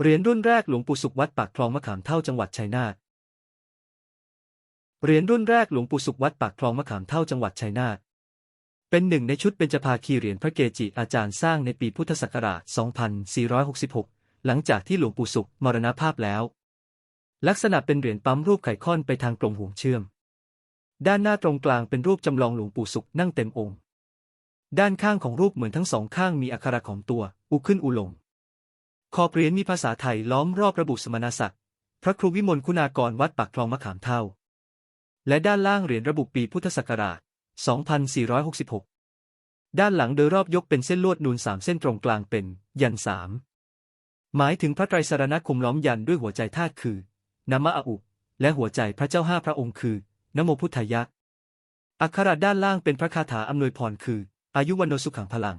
เหรียญรุ่นแรกหลวงปู่สุขวัดปากคลองมะขามเท่าจังหวัดชัยนาทเหรียญรุ่นแรกหลวงปู่สุขวัดปากคลองมะขามเท่าจังหวัดชัยนาทเป็นหนึ่งในชุดเบญจภาคีเหรียญพระเกจิอาจารย์สร้างในปีพุทธศักราช 2466 หลังจากที่หลวงปู่สุขมรณภาพแล้ว ลักษณะเป็นเหรียญปั๊มรูปไข่ค่อนไปทางกลมห่วงเชื่อม ด้านหน้าตรงกลางเป็นรูปจำลองหลวงปู่สุขนั่งเต็มองค์ ด้านข้างของรูปเหมือนทั้งสองข้างมีอักขระของตัว อุขึ้นอุลง ขอบเหรียญมีภาษาไทยล้อมรอบระบุสมณศักดิ์ พระครูวิมลคุณากรวัดปากคลองมะขามเท่า และด้านล่างเหรียญระบุปีพุทธศักราช 2466 ด้านหลังโดยรอบยกเป็นเส้นลวดนูนสามเส้นตรงกลางเป็น ยันสาม หมายถึงพระไตรสรณคมล้อมยันด้วยหัวใจธาตุคือนมะอะอุและหัวใจพระเจ้าห้าพระองค์คือนโมพุทธายะอักขระด้านล่างเป็นพระคาถาอำนวยพรคือ อายุวันโนสุขังพลัง